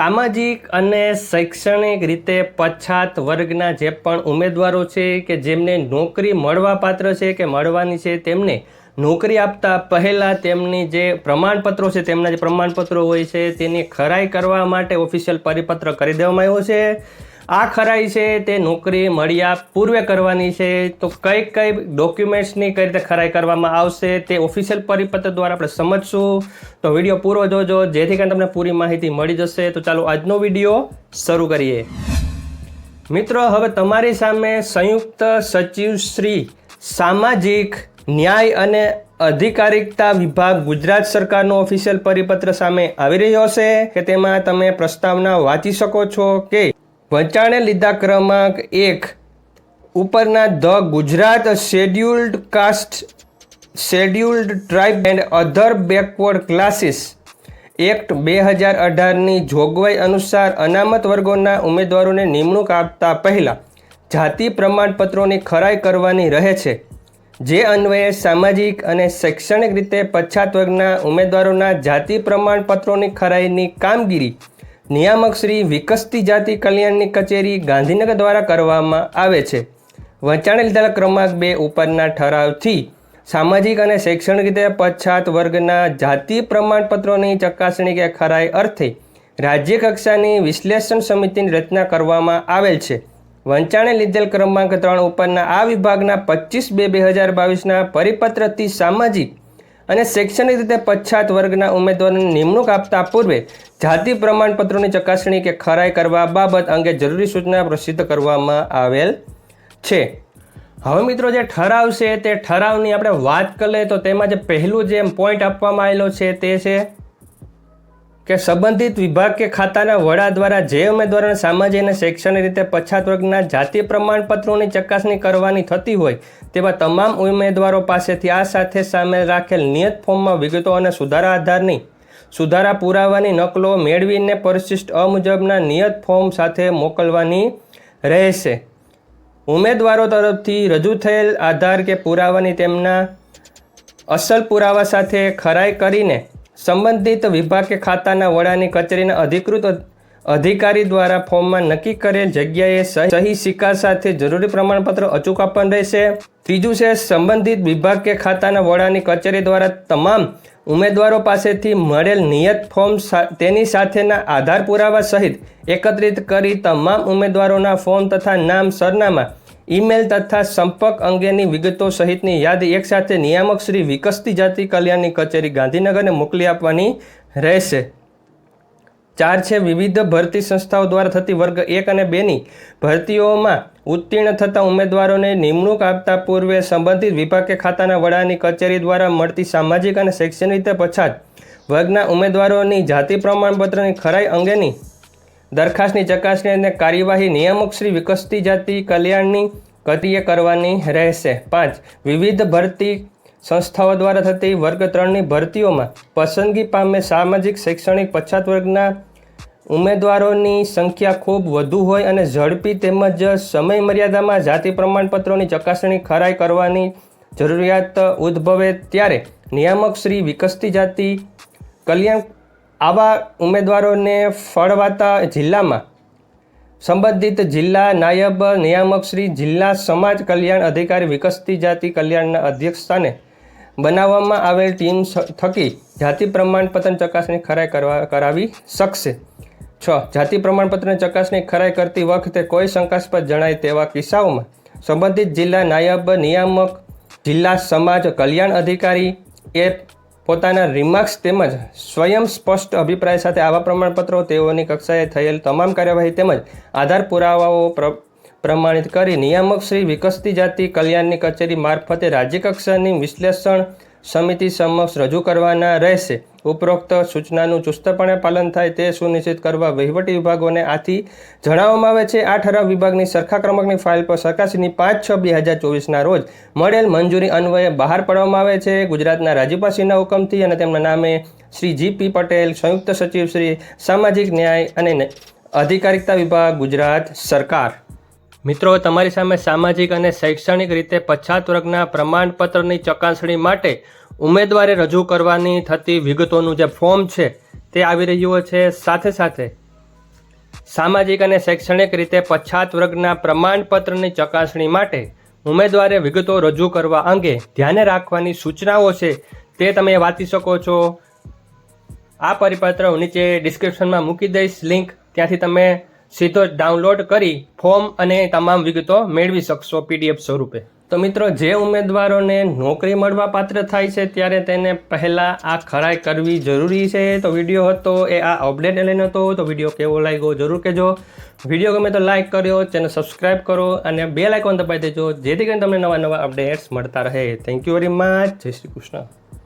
સામાજિક અને શૈક્ષણિક રીતે પછાત વર્ગના જે પણ ઉમેદવારો છે કે જેમને નોકરી મળવા પાત્ર છે કે મળવાની છે, તેમને નોકરી આપતા પહેલાં તેમની જે પ્રમાણપત્રો છે, તેમના જે પ્રમાણપત્રો હોય છે, તેની ખરાઈ કરવા માટે ઓફિશિયલ પરિપત્ર કરી દેવામાં આવ્યો છે. આ ખરાઈ છે, તે નોકરી મળ્યા પૂર્વે કરવાની છે. તો કઈ કઈ ડોક્યુમેન્ટ્સની કઈ રીતે ખરાઈ કરવામાં આવશે, તે ઓફિશિયલ પરિપત્ર દ્વારા આપણે સમજશું. તો વીડિયો પૂરો જોજો, જેથી કરીને તમને પૂરી માહિતી મળી જશે. તો ચાલો આજનો વીડિયો શરૂ કરીએ. મિત્રો, હવે તમારી સામે સંયુક્ત સચિવ શ્રી સામાજિક ન્યાય અને અધિકારિકતા વિભાગ ગુજરાત સરકારનો ઓફિશિયલ પરિપત્ર સામે આવી રહ્યો છે, કે તેમાં તમે પ્રસ્તાવના વાંચી શકો છો કે વંચાણે લીધા ક્રમાંક એક, ઉપરના the Gujarat scheduled caste, scheduled tribe and other backward classes. Act બે હજાર અઢારની જોગવાઈ અનુસાર અનામત વર્ગોના ઉમેદવારોને નિમણૂક આપતા પહેલાં જાતિ પ્રમાણપત્રોની ખરાઈ કરવાની રહે છે. જે અન્વયે સામાજિક અને શૈક્ષણિક રીતે પછાત વર્ગના ઉમેદવારોના જાતિ પ્રમાણપત્રોની ખરાઈની કામગીરી નિયામક શ્રી વિકસતી જાતિ કલ્યાણની કચેરી ગાંધીનગર દ્વારા કરવામાં આવે છે. વંચાણે લીધેલા ક્રમાંક બે ઉપરના ઠરાવથી સામાજિક અને શૈક્ષણિક રીતે પછાત વર્ગના જાતિ પ્રમાણપત્રોની ચકાસણી કે ખરાઈ અર્થે રાજ્ય કક્ષાની વિશ્લેષણ સમિતિની રચના કરવામાં આવેલ છે. વંચાણે લીધેલ ક્રમાંક ત્રણ ઉપરના આ વિભાગના પચીસ બે બે હજાર બાવીસના પરિપત્રથી સામાજિક અને શૈક્ષણિક રીતે પછાત વર્ગના ઉમેદવારોને નિમણૂક આપતા પૂર્વે જાતિ પ્રમાણપત્રોની ચકાસણી કે ખરાઈ કરવા બાબત અંગે જરૂરી સૂચના પ્રસિદ્ધ કરવામાં આવેલ છે. હવે મિત્રો જે ઠરાવ છે તે ઠરાવની આપણે વાત કરીએ તો તેમાં જે પહેલું જે પોઈન્ટ આપવામાં આવેલો છે તે છે કે સંબંધિત વિભાગ કે ખાતાના વડા દ્વારા જે ઉમેદવારોને સામાજિક અને શૈક્ષણિક રીતે પછાત વર્ગના જાતિ પ્રમાણપત્રોની ચકાસણી કરવાની થતી હોય તેવા તમામ ઉમેદવારો પાસેથી આ સાથે સામેલ રાખેલ નિયત ફોર્મમાં વિગતો અને સુધારા આધારની સુધારા પુરાવાની નકલો મેળવીને પરિશિષ્ટ અ મુજબના નિયત ફોર્મ સાથે મોકલવાની રહેશે. ઉમેદવારો તરફથી રજૂ થયેલ આધાર કે પુરાવાની તેમના અસલ પુરાવા સાથે ખરાઈ કરીને સંબંધિત વિભાગ કે ખાતાના વડાની કચેરીના અધિકૃત અધિકારી દ્વારા ફોર્મમાં નક્કી કરેલ જગ્યાએ સહી સિક્કા સાથે જરૂરી પ્રમાણપત્ર અચૂક આપવાનું રહેશે. ત્રીજું છે, સંબંધિત વિભાગ કે ખાતાના વડાની કચેરી દ્વારા તમામ ઉમેદવારો પાસેથી મળેલ નિયત ફોર્મ તેની સાથેના આધાર પુરાવા સહિત એકત્રિત કરી તમામ ઉમેદવારોના ફોર્મ તથા નામ, સરનામા ઈમેલ તથા સંપર્ક અંગેની વિગતો સહિતની યાદી એકસાથે નિયામક શ્રી વિકસતી જાતિ કલ્યાણની કચેરી ગાંધીનગરને મોકલી આપવાની રહેશે. ચાર છે, વિવિધ ભરતી સંસ્થાઓ દ્વારા થતી વર્ગ એક અને બેની ભરતીઓમાં ઉત્તીર્ણ થતા ઉમેદવારોને નિમણૂક આપતા પૂર્વે સંબંધિત વિભાગે ખાતાના વડાની કચેરી દ્વારા મળતી સામાજિક અને શૈક્ષણિક રીતે પછાત વર્ગના ઉમેદવારોની જાતિ પ્રમાણપત્રની ખરાઈ અંગેની દરખાસ્તની ચકાસણી અને કાર્યવાહી નિયામક શ્રી વિકસતી જાતિ કલ્યાણની ગતિએ કરવાની રહેશે. પાંચ, વિવિધ ભરતી સંસ્થાઓ દ્વારા થતી વર્ગ ત્રણની ભરતીઓમાં પસંદગી પામે સામાજિક, શૈક્ષણિક, પછાત વર્ગના ઉમેદવારોની સંખ્યા ખૂબ વધુ હોય અને ઝડપી તેમજ સમય મર્યાદામાં જાતિ પ્રમાણપત્રોની ચકાસણી ખરાઈ કરવાની જરૂરિયાત ઉદ્ભવે ત્યારે નિયામક શ્રી વિકસતી જાતિ કલ્યાણ આવા ઉમેદવારોને ફળવાતા જિલ્લામાં સંબંધિત જિલ્લા નાયબ નિયામક શ્રી જિલ્લા સમાજ કલ્યાણ અધિકારી વિકસતી જાતિ કલ્યાણના અધ્યક્ષ સ્થાને બનાવવામાં આવેલ ટીમ થકી જાતિ પ્રમાણપત્ર ચકાસણી ખરાઈ કરવા, કરાવી શકશે. છ. જાતિ પ્રમાણપત્રની ચકાસણી ખરાઈ કરતી વખતે કોઈ શંકાસ્પદ જણાય તેવા કિસ્સાઓમાં સંબંધિત જિલ્લા નાયબ નિયામક જિલ્લા સમાજ કલ્યાણ અધિકારી એ પોતાના રિમાર્ક્સ તેમજ સ્વયં સ્પષ્ટ અભિપ્રાય સાથે આવા પ્રમાણપત્રો તેઓની કક્ષાએ થયેલ તમામ કાર્યવાહી તેમજ આધાર પુરાવાઓ પ્રમાણિત કરી નિયામક શ્રી વિકસતી જાતિ કલ્યાણની કચેરી મારફતે રાજ્ય કક્ષાની વિશ્લેષણ સમિતિ સમક્ષ રજૂ કરવાના રહેશે. ઉપરોક્ત સૂચનાનું ચુસ્તપણે પાલન થાય તે સુનિશ્ચિત કરવા વહીવટી વિભાગોને આથી જણાવવામાં આવે છે, આ ઠરાવ વિભાગની સરખા ક્રમાંકની ફાઇલ પર સરકારશ્રીની પાંચ છ બે હજાર ચોવીસના રોજ મળેલ મંજૂરી અન્વયે બહાર પાડવામાં આવે છે. ગુજરાતના રાજ્યપાલશ્રીના હુકમથી અને તેમના નામે શ્રી જી પી પટેલ, સંયુક્ત સચિવ શ્રી સામાજિક ન્યાય અને અધિકારિકતા વિભાગ, ગુજરાત સરકાર. મિત્રો, તમારી સામે સામાજિક અને શૈક્ષણિક રીતે પછાત વર્ગના પ્રમાણપત્રની ચકાસણી માટે ઉમેદવારે રજૂ કરવાની થતી વિગતોનું જે ફોર્મ છે તે આવી રહ્યું છે. સાથે સાથે સામાજિક અને શૈક્ષણિક રીતે પછાત વર્ગના પ્રમાણપત્રની ચકાસણી માટે ઉમેદવારે વિગતો રજૂ કરવા અંગે ધ્યાને રાખવાની સૂચનાઓ છે તે તમે વાંચી શકો છો. આ પરિપત્ર નીચે ડિસ્ક્રિપ્શનમાં મૂકી દઈશ. લિંક ત્યાંથી તમે સીધો ડાઉનલોડ કરી ફોર્મ અને તમામ વિગતો મેળવી શકશો પીડીએફ સ્વરૂપે. તો મિત્રો, જે ઉમેદવારોને નોકરી મળવા પાત્ર થાય છે, ત્યારે તેને પહેલાં આ ખરાઈ કરવી જરૂરી છે. તો વીડિયો હતો એ આ અપડેટ લઈને હતો, તો વીડિયો કેવો લાગ્યો જરૂર કહેજો. વીડિયો ગમે તો લાઇક કર્યો, ચેનલ સબસ્ક્રાઇબ કરો અને બે લાઇકોન દબાવી દેજો, જેથી કરીને તમને નવા નવા અપડેટ્સ મળતા રહે. થેન્ક યુ વેરી મચ જય શ્રી કૃષ્ણ.